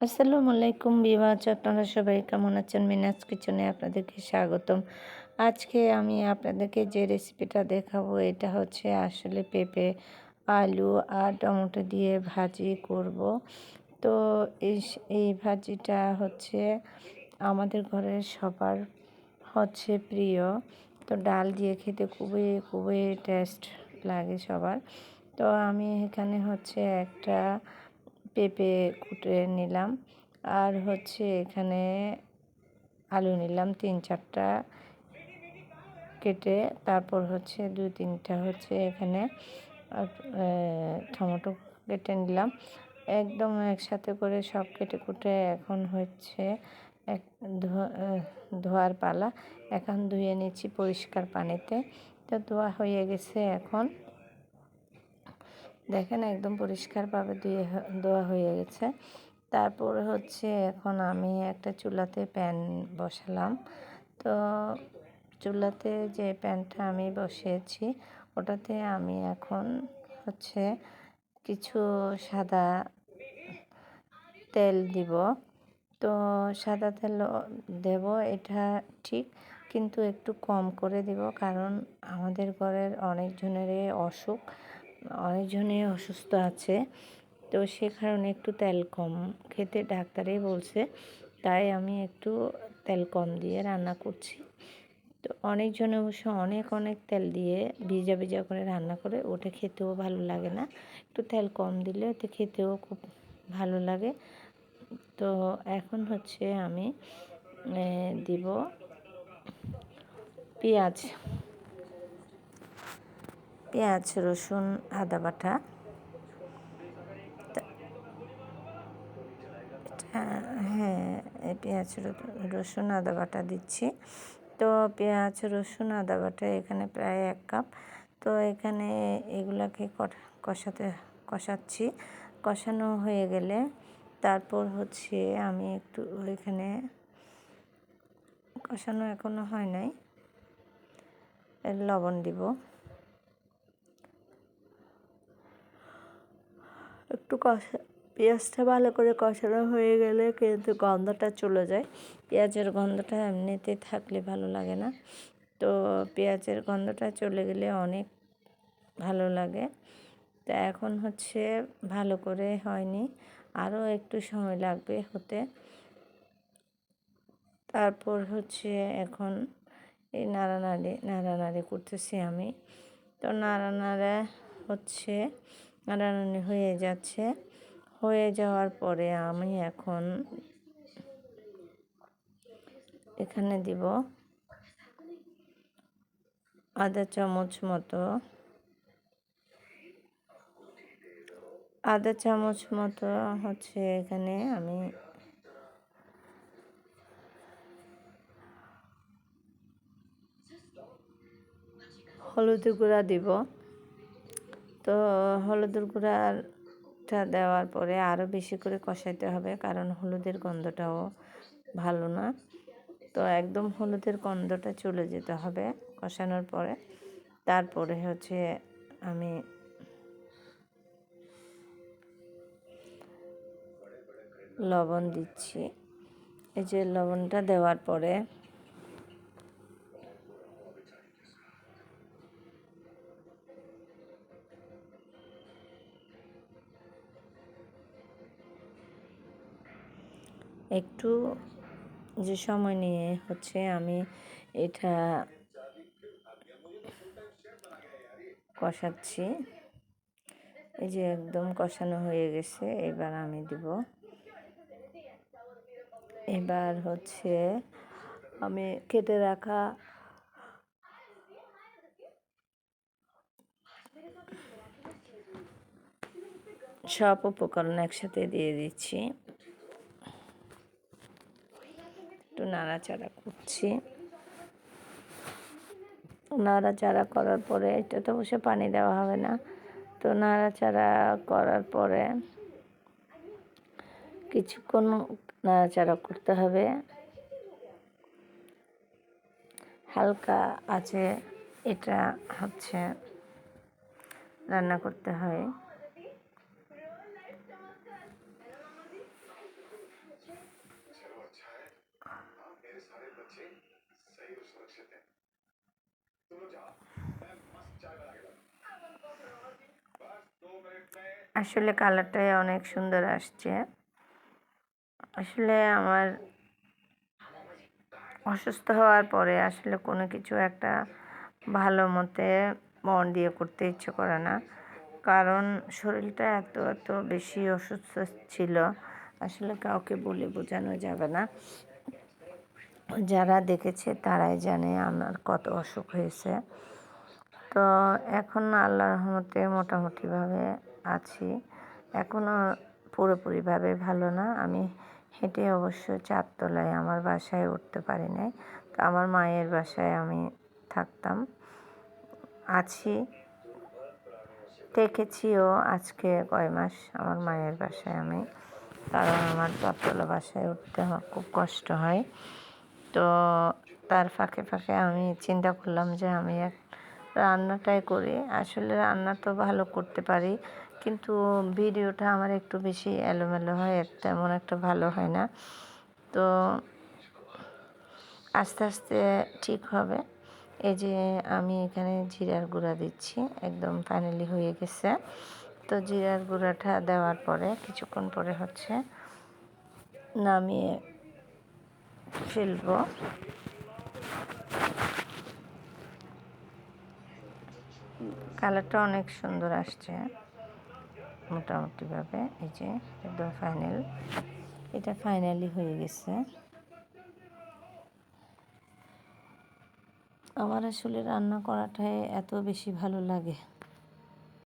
আসসালামু আলাইকুম বিবাচ আপনারা সবাই কেমন আছেন? মিনাজ কিচেনে আপনাদেরকে স্বাগতম। আজকে আমি আপনাদেরকে যে রেসিপিটা দেখাবো, এটা হচ্ছে আসলে পেঁপে, আলু আর টমেটো দিয়ে ভাজি করব। তো এই এই ভাজিটা হচ্ছে আমাদের ঘরের সবার হচ্ছে প্রিয়। তো ডাল দিয়ে খেতে খুবই খুবই টেস্ট লাগে সবার। তো আমি এখানে হচ্ছে একটা পেঁপে কুটে নিলাম। আর হচ্ছে এখানে আলু নিলাম তিন চারটা কেটে। তারপর হচ্ছে দুই তিনটা হচ্ছে এখানে টমেটো কেটে নিলাম। একদম একসাথে করে সব কেটে কুটে এখন হচ্ছে এক ধোয়ার পালা। এখন ধুয়ে নিচ্ছি পরিষ্কার পানিতে। তো ধোয়া হয়ে গেছে এখন। দেখেন একদম পরিষ্কারভাবে ধুয়ে ধোয়া হয়ে গেছে। তারপরে হচ্ছে এখন আমি একটা চুলাতে প্যান বসালাম। তো চুলাতে যে প্যানটা আমি বসিয়েছি, ওটাতে আমি এখন হচ্ছে কিছু সাদা তেল দিব। তো সাদা তেল দেব, এটা ঠিক, কিন্তু একটু কম করে দিব, কারণ আমাদের ঘরের অনেকজনেরই অসুখ। অনেকজনই অসুস্থ আছে। তো সে কারণে একটু তেল কম খেতে ডাক্তারে বলছে। তাই আমি একটু তেল কম দিয়ে রান্না করছি। তো অনেকজনে অবশ্য অনেক অনেক তেল দিয়ে ভিজা ভিজা করে রান্না করে, ওটা খেতেও ভালো লাগে না। একটু তেল কম দিলে ওতে খেতেও খুব ভালো লাগে। তো এখন হচ্ছে আমি দিব পেঁয়াজ। পেঁয়াজ, রসুন, আদা বাটা। হ্যাঁ পেঁয়াজ রসুন, আদা বাটা দিচ্ছি। তো পেঁয়াজ, রসুন, আদা বাটা এখানে প্রায় এক কাপ। তো এখানে এগুলাকে কষাতে, কষাচ্ছি। কষানো হয়ে গেলে তারপর হচ্ছে আমি একটু এখানে কষানো এখনও হয় নাই। লবণ দিব। একটু কষা, পেঁয়াজটা ভালো করে কষানো হয়ে গেলে কিন্তু গন্ধটা চলে যায়। পেঁয়াজের গন্ধটা এমনিতে থাকলে ভালো লাগে না। তো পেঁয়াজের গন্ধটা চলে গেলে অনেক ভালো লাগে। তা এখন হচ্ছে ভালো করে হয়নি, আরও একটু সময় লাগবে হতে। তারপর হচ্ছে এখন এই নাড়ানাড়ি নাড়ানাড়ি করতেছি আমি। তো নাড়ানাড়া হচ্ছে নাড়ানাড়ি হয়ে যাচ্ছে। হয়ে যাওয়ার পরে আমি এখন এখানে দিব আধা চামচ মতো। আধা চামচ মতো হচ্ছে এখানে আমি হলুদ গুঁড়া দিব। তো হলুদের গুঁড়াটা দেওয়ার পরে আরও বেশি করে কষাইতে হবে, কারণ হলুদের গন্ধটাও ভালো না। তো একদম হলুদের গন্ধটা চলে যেতে হবে কষানোর পরে। তারপরে হচ্ছে আমি লবণ দিচ্ছি। এই যে লবণটা দেওয়ার পরে একটু যে সময় নিয়ে হচ্ছে আমি এটা কষাচ্ছি। এই যে একদম কষানো হয়ে গেছে, এবার আমি দিব। এবার হচ্ছে আমি কেটে রাখা সব উপকরণ একসাথে দিয়ে দিচ্ছি। একটু নাড়াচাড়া করছি। নাড়াচাড়া করার পরে, এটা তো বসে পানি দেওয়া হবে না। তো নাড়াচাড়া করার পরে কিছুক্ষণ নাড়াচাড়া করতে হবে। হালকা আছে এটা হচ্ছে রান্না করতে হয়। আসলে কালারটাই অনেক সুন্দর আসছে। আসলে আমার অসুস্থ হওয়ার পরে আসলে কোনো কিছু একটা ভালো মতে মন দিয়ে করতে ইচ্ছে করে না। কারণ শরীরটা এত এত বেশি অসুস্থ ছিল, আসলে কাউকে বলে বোঝানো যাবে না। যারা দেখেছে তারাই জানে আমার কত অসুখ হয়েছে। তো এখন আল্লাহর রহমতে মোটামুটিভাবে আছি। এখনও পুরোপুরিভাবে ভালো না। আমি হেঁটে অবশ্য চারতলায় আমার বাসায় উঠতে পারি নাই। তো আমার মায়ের বাসায় আমি থাকতাম। আছি। থেকেছিও আজকে কয় মাস আমার মায়ের বাসায় আমি। কারণ আমার চারতলা বাসায় উঠতে খুব কষ্ট হয়। তো তার ফাঁকে ফাঁকে আমি চিন্তা করলাম যে আমি এক রান্নাটাই করি। আসলে রান্না তো ভালো করতে পারি, কিন্তু ভিডিওটা আমার একটু বেশি এলোমেলো হয় তেমন একটা ভালো হয় না। তো আস্তে আস্তে ঠিক হবে। এই যে আমি এখানে জিরার গুঁড়া দিচ্ছি, একদম ফাইনালি হয়ে গেছে। তো জিরার গুঁড়াটা দেওয়ার পরে, কিছুক্ষণ পরে হচ্ছে নামিয়ে ফেলব। কালারটা অনেক সুন্দর আসছে, মোটামুটিভাবে। এই যে, একদম ফাইনাল এটা ফাইনালি হয়ে গেছে। আমার আসলে রান্না করাটাই এত বেশি ভালো লাগে।